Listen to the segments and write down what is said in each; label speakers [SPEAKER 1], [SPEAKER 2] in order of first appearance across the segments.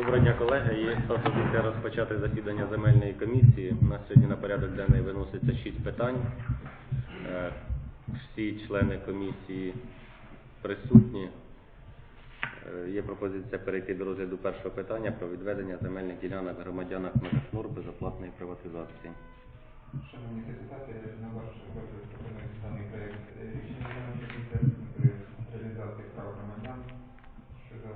[SPEAKER 1] Доброго дня, колеги. Є пропозиція розпочати засідання земельної комісії. У нас сьогодні на порядок денний виноситься шість питань. Е, Всі члени комісії присутні. Е, Є пропозиція перейти до розгляду першого питання про відведення земельних ділянок громадянах Мегafлор безоплатної приватизації.
[SPEAKER 2] Шановні депутати, на ваш розгляд пропонується даний проект е, рішення при реалізації прав громадян щодо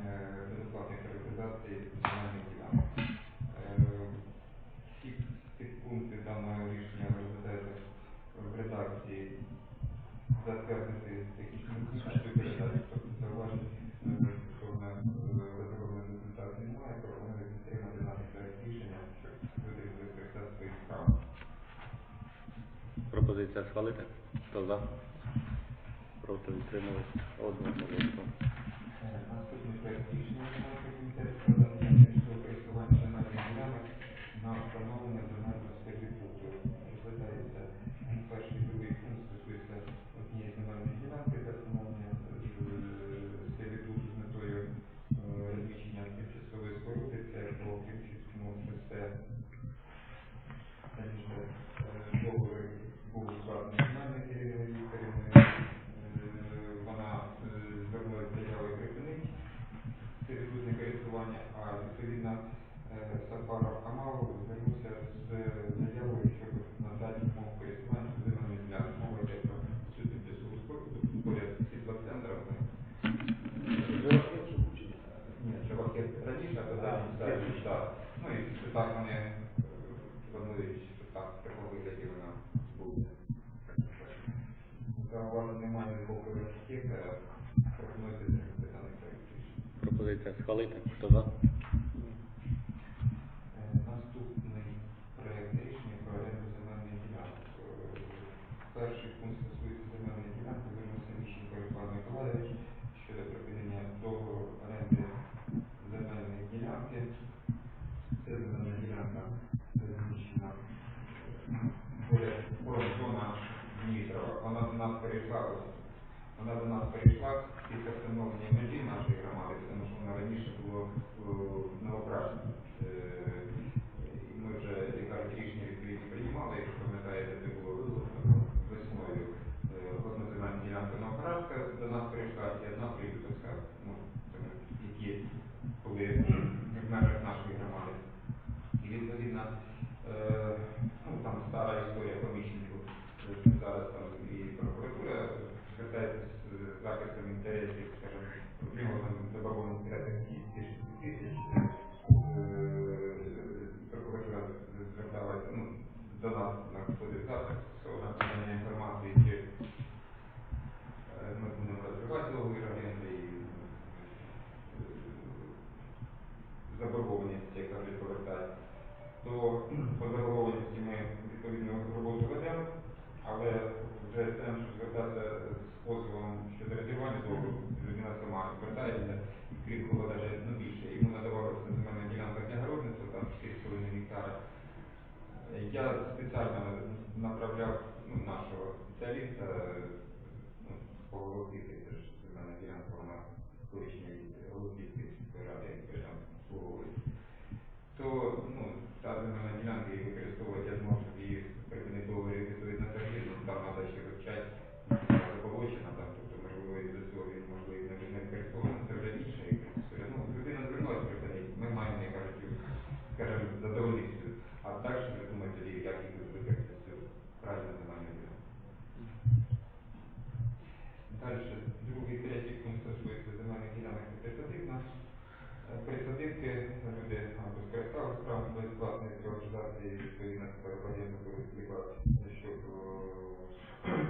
[SPEAKER 2] е, безоплатної приватизації земельних ділянок. Е, Всі ці пункти даного рішення розглядаються в редакції затвердити технічну технічну передачу, тобто зауважень стосовно розробленої документації немає, пропоную підтримати даний проект рішення, щоб люди могли своїх прав.
[SPEAKER 1] Пропозиція схвалити. Хто за? Проти утримались?
[SPEAKER 2] Наступний проект рішення виконавчого комітету про надання щодо користування земельних ділянок на встановлення відповідно е, Сафаров Камал звернувся з заявою, щоб надати мову користування земельними ділянками. Мова йде про цю тимчасову споруду поряд з світлоцентром. Ні, це пакет раніше, а тоді далі, так. Ну і так вони е, планують, що так, в такому вигляді вона буде. Зауважень немає ніякого архітектора, проект рішення.
[SPEAKER 1] Пропозиція схвалити. Хто за?
[SPEAKER 2] Е, Наступний проект рішення про оренду земельних ділянок. Е, Перший пункт стосується земельної ділянки, звернувся Міщенко Руслан Миколаївич щодо припинення договору оренди земельної ділянки. Це земельна ділянка розміщена поряд поряд зона Дніпрова. Вона до нас перейшла ось вона до нас перейшла після встановлення межі нашої громади, тому що вона раніше було новокрашена. І ми вже, як кажуть, рішення відповідні приймали, якщо пам'ятаєте, це було весною. Е, Одна земельна ділянка новокрашка до нас перейшла, і одна прибутовська, ну, це які були в межах нашої громади. І відповідно, е, ну там стара історія помічників, е, зараз там і прокуратура звертається з захистом інтересів, скажімо, в там заборгованість порядка 50 тисяч. Е, Прокуратура зверталася, ну, до нас надходить запит стосовно надання інформації, чи е, ми будемо розривати договір оренди і е, заборгованість, як кажуть, повертати, то по заборгованості ми відповідно роботу ведемо, але вже що звертатися з позовом щодо розірвання договору, людина сама звертається, крім того, навіть ну, більше, йому надавалася земельна ділянка для городництва, там 4,5 гектара. Я спеціально направляв ну, нашого спеціаліста, ну, по Голубівці, це ж земельна ділянка, вона колишньої Голубівської сільської ради, яка там обслуговує. То, ну, та земельна ділянка її використовувати, я зможу її припинити відповідно ну, там треба ще вивчати, заболочена, там, тобто, можливо, і до цього він, можливо, не, не використовується, це вже інша якась історія. Ну, людина звернулася припинити, ми маємо, я кажуть, скажімо, задовольнити. А далі вже тоді, як їх використати цю правильну земельну ділянку. Далі, другий, третій пункт стосується земельних ділянок і присадибна. Е, Присадибки люди або скористалися правом безплатної приватизації відповідно воєнно либо щоб е,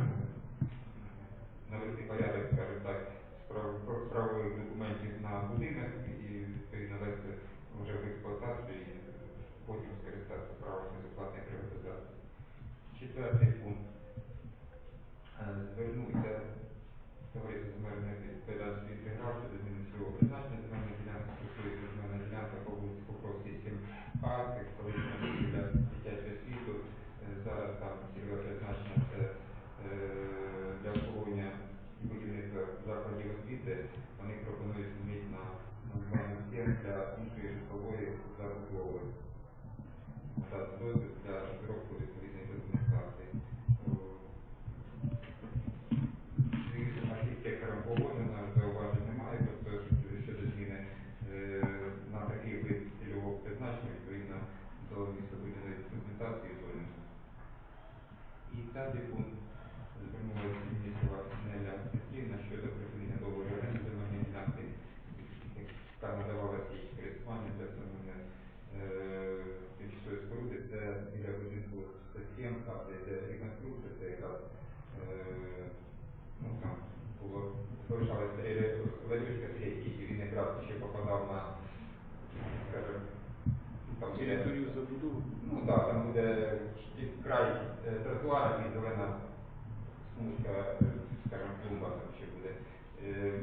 [SPEAKER 2] навести порядок, скажімо так, справ- про- правових документів на будинок і відповідно вести вже в експлуатацію і потім скористатися правом безплатної приватизації. Четвертий пункт. Е, Звернувся товариство земельної відповідальності інтеграв щодо зміни цього призначення земельної ділянки стосується земельна ділянка по вулиці Покровській 7А, це колишня для дитячого світу. Е, Зараз там цільове призначення це е, для обслуговування і будівництва закладів освіти. Вони пропонують змінити на названня стін для іншої житлової Дати дозвіл для розробки відповідної документації. З архітектором зауважень немає, тобто щодо зміни е, на такий вид цільового призначення відповідно до містобудівної документації зони. І п'ятий пункт звернулася місцева Неля Петрівна щодо припинення договору оренди земельної ділянки, яка надавалася їй користування для встановлення е, тимчасової споруди. Це біля будинку 107, де йде реконструкція, це якраз е, ну, там було залишалися ларючка третій, і він якраз ще попадав на, скажімо, там біля
[SPEAKER 3] забудови.
[SPEAKER 2] Ну так, там буде край е, тротуара і зелена смужка, скажімо, клумба там ще буде.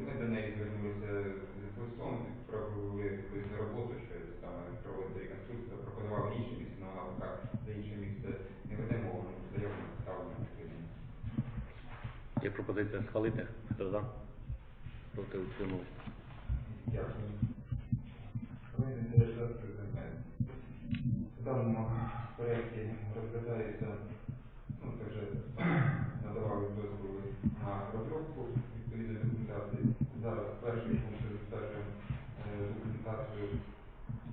[SPEAKER 2] Ми до неї звернулися з листом, провели відповідну роботу, що проводити реконструкцію, запропонували інше місце, але вона поки за інше місце не веде мову, заяву не ставлено на припинення.
[SPEAKER 1] Є пропозиція схвалити. Хто за? Проти утримались.
[SPEAKER 2] Дякую. В даному проєкті розглядається, ну це вже надавали дозволи на розробку відповідної документації. Зараз перший пункт затверджуємо е, документацію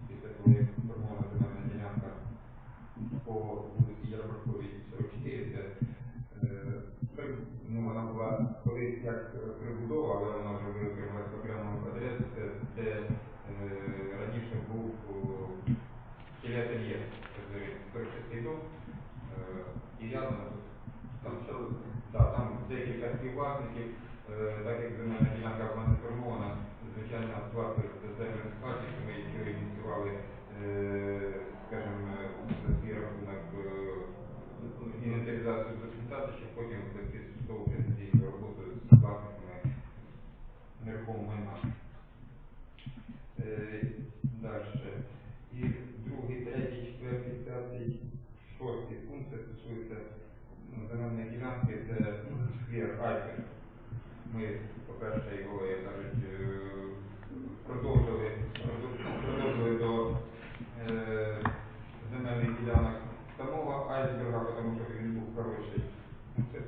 [SPEAKER 2] після того, як сформована земельна ділянка по вулиці Ярмарковій 44. Це, е, при- ну, вона була колись як е, прибудова, але вона вже виокремилась в окрему адресу, де е, раніше був телеательє, це перший дом, і рядом там, да, там декілька співвласників, е, так як земельна ділянка була сформована, пункт стосується ну, земельної ділянки, це ну, сквер Альпер. Ми, по-перше, його, як кажуть, е, продовжили, продов- продовжили до е, земельних ділянок самого Айсберга, тому що він був хороший. Ну, Це.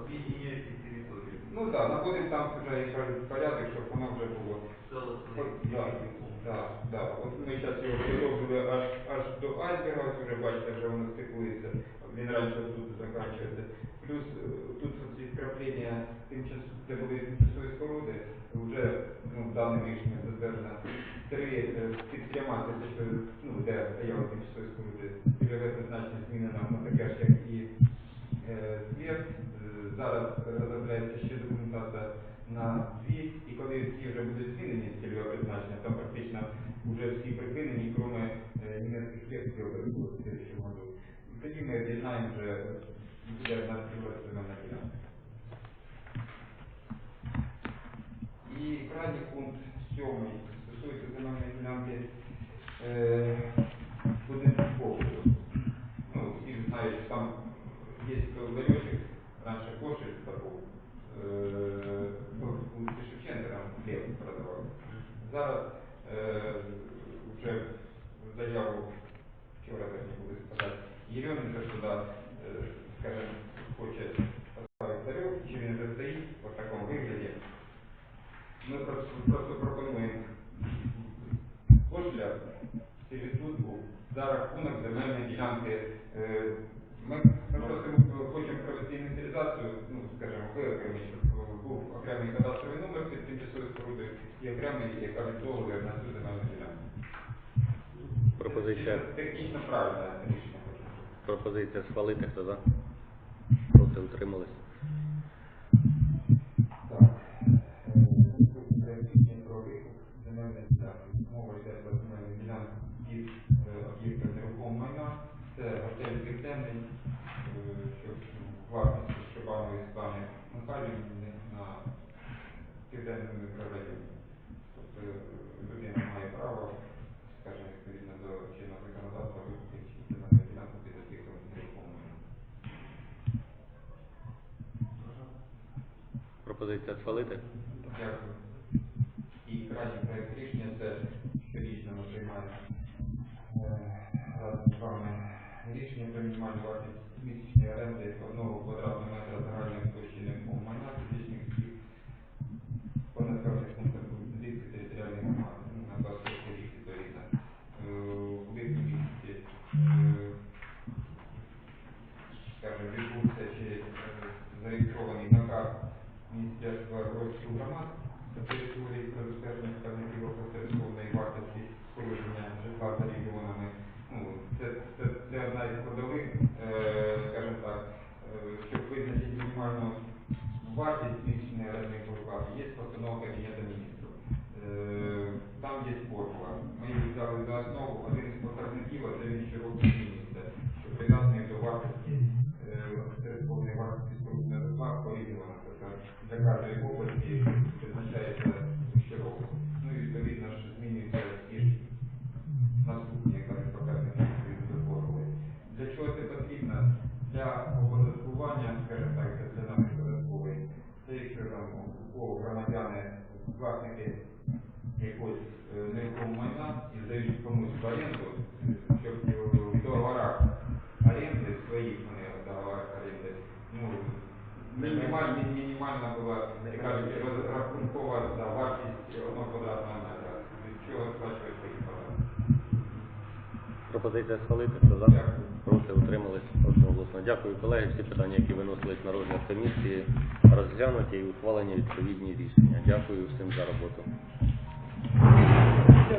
[SPEAKER 4] Об'єднання території.
[SPEAKER 2] Ну так, наводимо там вже порядок, щоб воно вже було. Да, да. От ми зараз його продовжили аж, аж до айсберга, вже бачите, вже воно стикується. Він раніше тут закінчується. Плюс е, тут ці вкраплення тимчас, де були тимчасові споруди, вже ну, даним рішенням затверджено три е, під трьома тисячами, ну, де стояли тимчасові споруди, цільове призначення змінено на таке ж, як і е. Е, Зараз розробляється ще документація на дві, і коли всі вже будуть змінені з цільове призначення, там практично вже всі припинені, крім е, німецьких лекцій, будуть в слідчому году. І тоді ми об'єднаємо вже буде на цільове земельна ділянка. І крайній пункт сьомий стосується земельної ділянки е, будинку. Ну, всі знають, що там є ларьочок, раніше був, е, ну, в вулиці Шевченка там хліб продавали. Зараз е, вже заяву вчора не буду сказати, Єрьоменко сюди, е, скажімо, хоче поставити ларьок, чи він вже стоїть в такому вигляді. Ми просто, просто пропонуємо кошля сервітут був за рахунок земельної ділянки. Е, Ми, ми просто хочемо провести інвентаризацію, ну, скажімо, виокремити, щоб був окремий кадастровий номер під тимчасовою спорудою і окремий, як кажуть, договір на цю земельну ділянку.
[SPEAKER 1] Пропозиція.
[SPEAKER 2] Технічно правильне рішення.
[SPEAKER 1] Пропозиція схвалити. Хто за? Проти утримались.
[SPEAKER 2] Так. Наступне рішення про викуп земельної ділянки. Мова йде про земельну ділянку під е, нерухомого майна. Це готель Південний, е, що ну, власність Шибанової Світлани Михайлівни на південному мікрорайоні. Тобто е, людина має право, скажімо, відповідно до чинного законодавства викупити земельну ділянку під об'єктом нерухомого майна.
[SPEAKER 1] Пропозиція схвалити.
[SPEAKER 2] Дякую. І крайній проект рішення це приймаємо е, разом з вами рішення про мінімальну вартість місячної оренди одного квадратного метра загальної нерухомого майна фізичних вартість збільшення орендної плати, є постанова Кабінету міністрів. Е, Там є формула. Ми її взяли за основу. Один з показників, а це він щороку міністр, що прив'язаний до вартості середковної вартості спорудження житла порівняно. Тобто для кожної області визначається власники якогось е, нерухомого майна і здають комусь в оренду, щоб в договорах оренди своїх вони в договорах оренди, ну, мінімальна, мінімальна була, як кажуть, розрахункова за вартість одного квадратного метра. Від чого сплачують свої податки.
[SPEAKER 1] Пропозиція схвалити, хто за?
[SPEAKER 2] Дякую.
[SPEAKER 1] Проти утримались одноголосно. Дякую, колеги. Всі питання, які виносились на розгляд комісії, розглянуті і ухвалені відповідні рішення. Дякую всім за роботу.